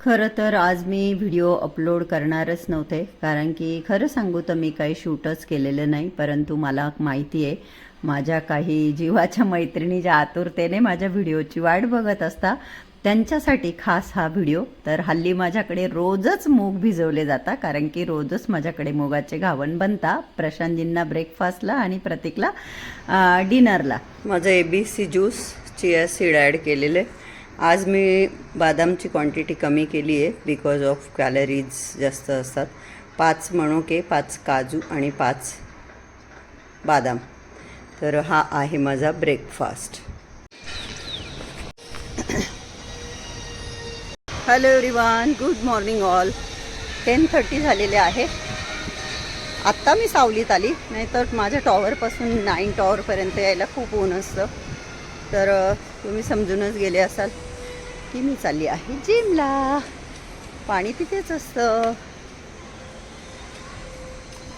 खरं तर आज मी व्हिडिओ अपलोड करणारच नव्हते कारण की खरं सांगू तर मी काही शूटच केलेलं नाही परंतु मला माहिती आहे माझ्या काही जीवाच्या मैत्रिणी ज्या आतुरतेने माझ्या व्हिडिओची वाट बघत असता त्यांच्यासाठी खास हा व्हिडिओ तर हल्ली माझ्याकडे रोजच मूग भिजवले जाता कारण की रोजच माझ्याकडे मुगाचे घावण बनता प्रशांतजींना ब्रेकफास्टला आणि प्रतीकला डिनरला माझं A B C juice chia seed add केलेले आहे. आज मी बदामची क्वांटिटी कमी केली आहे बिकॉज ऑफ कॅलरीज जास्त असतात. पाच मणोके पाच काजू आणि पाच बादाम. तर हा आहे माझा breakfast hello everyone good morning all ten thirty झालेले आहे. आत्ता मी सावलीत आली नाहीतर माझ्या टॉवरपासून नाईन टॉवरपर्यंत यायला खूप ऊन असतं. तर तुम्ही समजूनच गेले असाल. की मी चालली आहे जिमला. पाणी तिथेच असतं.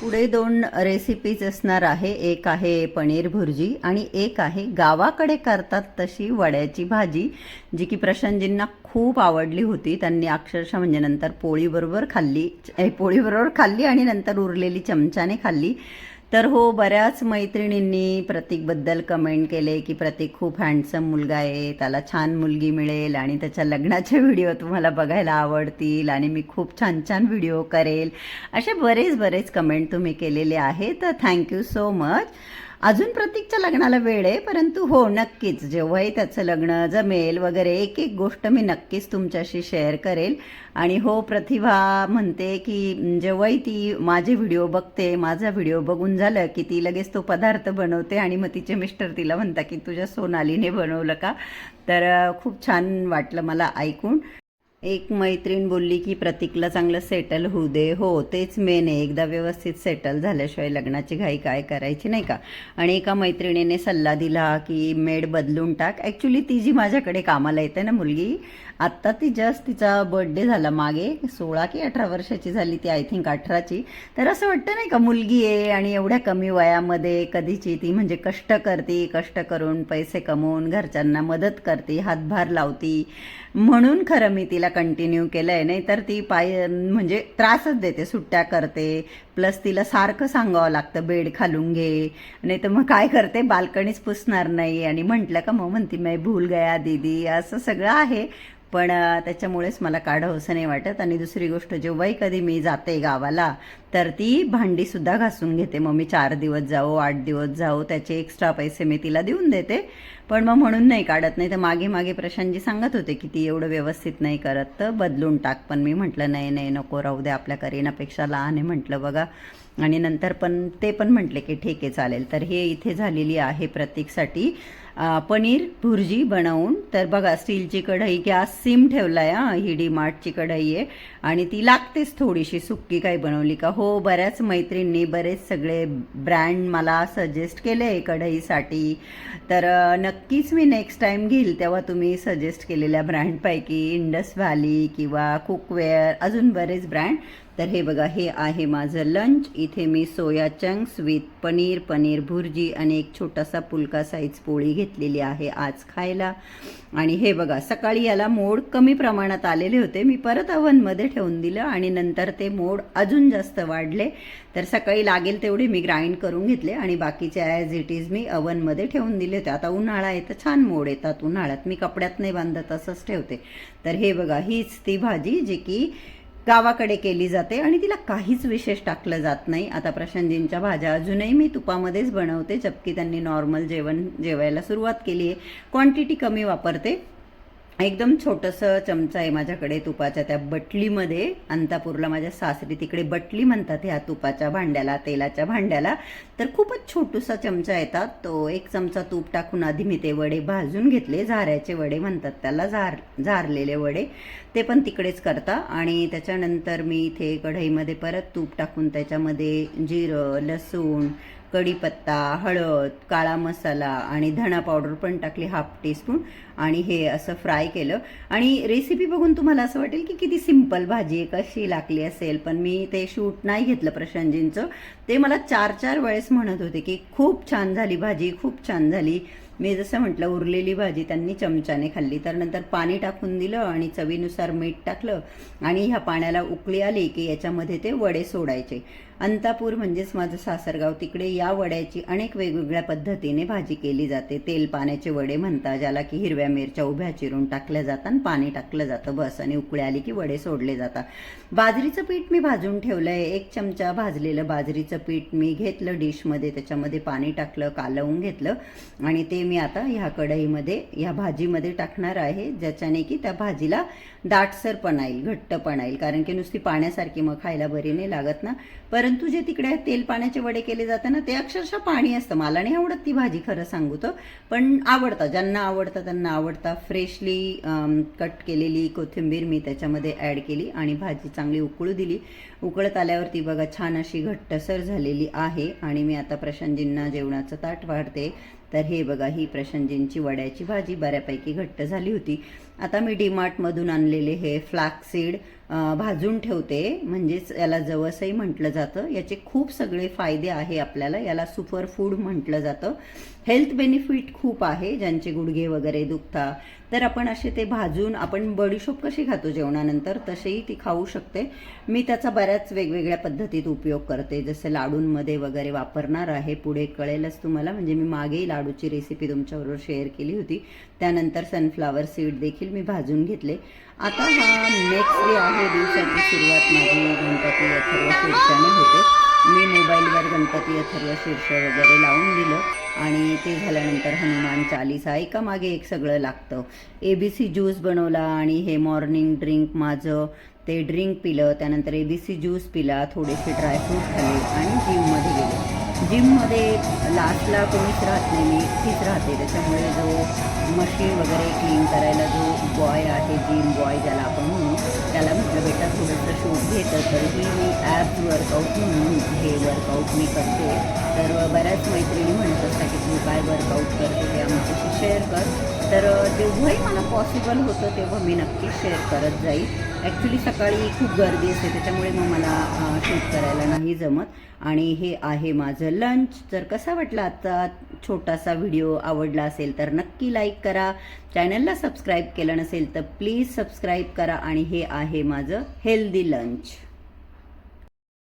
पुढे दोन रेसिपीज असणार आहे. एक आहे पनीर भुर्जी आणि एक आहे गावाकडे करतात तशी वड्याची भाजी जी की प्रशांतजींना खूप आवडली होती. त्यांनी अक्षरशः म्हणजे नंतर पोळीबरोबर खाल्ली पोळीबरोबर खाल्ली आणि नंतर उरलेली चमच्याने खाल्ली. तर हो बऱ्याच मैत्रिणींनी प्रतीकबद्दल कमेंट केले की प्रतीक खूप हँडसम मुलगा आहे त्याला छान मुलगी मिळेल आणि त्याच्या लग्नाचे व्हिडिओ तुम्हाला बघायला आवडतील आणि मी खूप छान छान व्हिडिओ करेल. असे बरेच बरेच कमेंट तुम्ही केलेले आहेत. तर थँक्यू सो मच अजून प्रतीकच्या लग्नाला वेळ आहे परंतु हो नक्कीच. जेव्हाही त्याचं लग्न जमेल वगैरे एक एक गोष्ट मी नक्कीच तुमच्याशी शेअर करेल. आणि हो प्रतिभा म्हणते की जेव्हाही ती माझे व्हिडिओ बघते माझा व्हिडिओ बघून झालं की ती लगेच तो पदार्थ बनवते आणि मग तिचे मिस्टर तिला म्हणता की तुझ्या सोनालीने बनवलं का? तर खूप छान वाटलं मला ऐकून. एक मैत्रीण बोलली की प्रतीकला चांगलं सेटल होऊ दे. हो तेच मेन आहे. एकदा व्यवस्थित सेटल झाल्याशिवाय लग्नाची घाई काय करायची नाही का? आणि एका मैत्रिणीने सल्ला दिला की मेड बदलून टाक. ॲक्च्युली ती जी माझ्याकडे कामाला येते ना मुलगी आत्ता ती जस्ट तिचा बर्थडे झाला मागे सोळा की अठरा वर्षाची झाली ती आय थिंक अठराची. तर असं वाटतं नाही का मुलगी आहे आणि एवढ्या कमी वयामध्ये कधीची ती म्हणजे कष्ट करते कष्ट करून पैसे कमवून घरच्यांना मदत करते हातभार लावती. म्हणून खरं मी तिला कंटिन्यू केलं आहे नाही तर ती पाय म्हणजे त्रासच देते सुट्ट्या करते. प्लस तिला सारखं सांगावं लागतं बेड खालून घे. नाही तर मग काय करते बाल्कनीच पुसणार नाही. आणि म्हटलं का मग म्हणती मी भूल गया दीदी. असं सगळं आहे. पण त्याच्यामुळेच मला काढवसं नाही वाटत. आणि दुसरी गोष्ट जेव्हाही कधी मी जाते गावाला तर ती भांडीसुद्धा घासून घेते. मग मी चार दिवस जाऊ आठ दिवस जाऊ त्याचे एक्स्ट्रा पैसे मी तिला देऊन देते. पण मग म्हणून नाही काढत. नाही तर मागे मागे प्रशांतजी सांगत होते की ती एवढं व्यवस्थित नाही करत तर बदलून टाक. पण मी म्हटलं नाही नाही नको राहू दे आपल्या करीनापेक्षा लहान आहे म्हटलं बघा. आणि नंतर पण ते पण म्हटले की ठीक आहे चालेल. तर हे इथे झालेली आहे प्रतीकसाठी. पनीर भुर्जी बनवून. तर बघा स्टीलची कढई गॅस सिम ठेवला आहे हां ही डी मार्टची कढई आहे. आणि ती लागतेच थोडीशी. सुक्की काही बनवली का? हो हो बऱ्याच मैत्रिणींनी बरेच सगळे ब्रँड मला सजेस्ट केले आहे कढईसाठी तर नक्कीच मी नेक्स्ट टाईम घेईल तेव्हा तुम्ही सजेस्ट केलेल्या ब्रँडपैकी इंडस व्हॅली किंवा कुकवेअर अजून बरेच ब्रँड तर हे बघा हे आहे माझं लंच इथे मी soya chunks with paneer paneer bhurji आणि एक छोटासा पुलका साईज पोळी घेतलेली आहे आज खायला. आणि हे बघा सकाळी याला मोड कमी प्रमाणात आलेले होते. मी परत अवनमध्ये ठेवून दिलं आणि नंतर ते मोड अजून जास्त वाढले. तर सकाळी लागेल तेवढे मी ग्राइंड करून घेतले आणि बाकीचे ॲज इट इज मी अवनमध्ये ठेवून दिले होते. आता उन्हाळा आहे तर छान मोड येतात उन्हाळ्यात. मी कपड्यात नाही बांधत असंच ठेवते. तर हे बघा हीच ती भाजी जी की गावाकडे केली जाते आणि तिला काहीच विशेष टाकलं जात नाही. आता प्रशांतजींच्या भाज्या अजूनही मी तुपामध्येच बनवते. जबकी त्यांनी नॉर्मल जेवण जेवायला सुरुवात केली आहे. क्वांटिटी कमी वापरते. एकदम छोटंसं चमचा आहे माझ्याकडे तुपाच्या त्या बटलीमध्ये. अंतापूरला माझ्या सासरी तिकडे बटली म्हणतात ह्या तुपाच्या भांड्याला तेलाच्या भांड्याला. तर खूपच छोटूसा चमचा येतात तो एक चमचा तूप टाकून आधी मी ते वडे भाजून घेतले. झाऱ्याचे वडे म्हणतात त्याला झार झारलेले वडे. ते पण तिकडेच करता. आणि त्याच्यानंतर मी इथे कढईमध्ये परत तूप टाकून त्याच्यामध्ये जिरं लसूण कढीपत्ता हळद काळा मसाला आणि धणा पावडर पण टाकली हाफ टीस्पून आणि हे असं फ्राय केलं. आणि रेसिपी बघून तुम्हाला असं वाटेल की किती सिंपल भाजी कशी लागली असेल पण मी ते शूट नाही घेतलं प्रशांतजींचं. ते मला चार चार वेळेस म्हणत होते की खूप छान झाली भाजी खूप छान झाली. मी जसं म्हटलं उरलेली भाजी त्यांनी चमच्याने खाल्ली. तर नंतर पाणी टाकून दिलं आणि चवीनुसार मीठ टाकलं आणि ह्या पाण्याला उकळी आली की याच्यामध्ये ते वडे सोडायचे. अंतापूर म्हणजेच माझं सासरगाव तिकडे या वड्याची अनेक वेगवेगळ्या पद्धतीने भाजी केली जाते. तेल पाण्याचे वडे म्हणतात ज्याला की हिरव्या मिरच्या उभ्या चिरून टाकल्या जातात आणि पाणी टाकलं जातं बस आणि उकळी आली की वडे सोडले जातात. बाजरीचं पीठ मी भाजून ठेवलं आहे एक चमचा भाजलेलं बाजरीचं पीठ मी घेतलं डिशमध्ये त्याच्यामध्ये पाणी टाकलं कालवून घेतलं आणि ते मी आता ह्या कढईमध्ये ह्या भाजीमध्ये टाकणार आहे ज्याच्याने की त्या भाजीला दाटसरपणा येईल घट्टपणा येईल कारण की नुसती पाण्यासारखी मग खायला बरी नाही लागत ना. परंतु जे तिकडे तेल पाण्याचे वडे केले जातात ना ते अक्षरशः पाणी असतं. मला नाही आवडत ती भाजी खरं सांगू तर. पण आवडतं ज्यांना आवडतं त्यांना आवडतं. फ्रेशली कट केलेली कोथिंबीर मी त्याच्यामध्ये ॲड केली आणि भाजी चांगली उकळू दिली. उकळत आल्यावरती बघा छान अशी घट्टसर झालेली आहे. आणि मी आता प्रशांतजींना जेवणाचं ताट वाढते. तर हे बघा ही प्रशांतजींची वड्याची भाजी बऱ्यापैकी घट्ट झाली होती. आता मी डीमार्टमधून आणलेले हे फ्लॅक्सीड भाजून ठेवते. म्हणजेच याला जवसही म्हटलं जातं. याचे खूप सगळे फायदे आहे आपल्याला. याला सुपर फूड म्हटलं जातं. हेल्थ बेनिफिट खूप आहे. ज्यांचे गुडघे वगैरे दुखता तर आपण असे ते भाजून आपण बडीशोप कशी खातो जेवणानंतर? तसेही ती खाऊ शकते. मी त्याचा बऱ्याच वेगवेगळ्या पद्धतीत उपयोग करते. जसं लाडूंमध्ये वगैरे वापरणार आहे. पुढे कळेलच तुम्हाला. म्हणजे मी मागेही लाडूची रेसिपी तुमच्याबरोबर शेअर केली होती. त्यानंतर सनफ्लावर सीड देखील मी भाजून घेतले. आता हा नेक्स्ट डे आहे दिवसाची सुरुवात माझी गणपती अथर्व शीर्षाने होते. मी मोबाईलवर गणपती अथर्व शीर्ष वगैरे लावून दिलं. आणि ते झाल्यानंतर हनुमान चालीसा एका मागे एक सगळं लागतं. ए बी सी ज्यूस बनवला आणि हे मॉर्निंग ड्रिंक माझं ते ड्रिंक पिलं. त्यानंतर ए बी सी ज्यूस पिला थोडेसे ड्रायफ्रूट खाल्ले आणि जिममध्ये गेले. जिममध्ये लास्टला कोणीच राहत नाही. मी एकटीच राहते. त्याच्यामुळे जो मशीन वगैरे क्लीन करायला जो बॉय आहे जिम बॉय ज्याला आपण म्हणू त्याला म्हटलं बेटा थोडंसं शूट घेतं तर मी ॲप वर्कआउट म्हणून हे वर्कआउट मी करते. तर बऱ्याच मैत्रिणी म्हणत असतात की तू काय वर्कआउट करते ते आमच्याशी शेअर कर. तर जेव्हाही मला पॉसिबल होतं तेव्हा मी नक्की शेअर करत जाईल. ॲक्च्युली सकाळी खूप गर्दी असते त्याच्यामुळे मग मला शूट करायला नाही जमत. आणि हे आहे माझं लंच जर कसा वाटला आजचा छोटासा व्हिडिओ आवडला असेल तर नक्की लाईक करा. चॅनलला सबस्क्राईब केलं नसेल तर प्लीज सबस्क्राईब करा. आणि हे आहे माझं हेल्दी लंच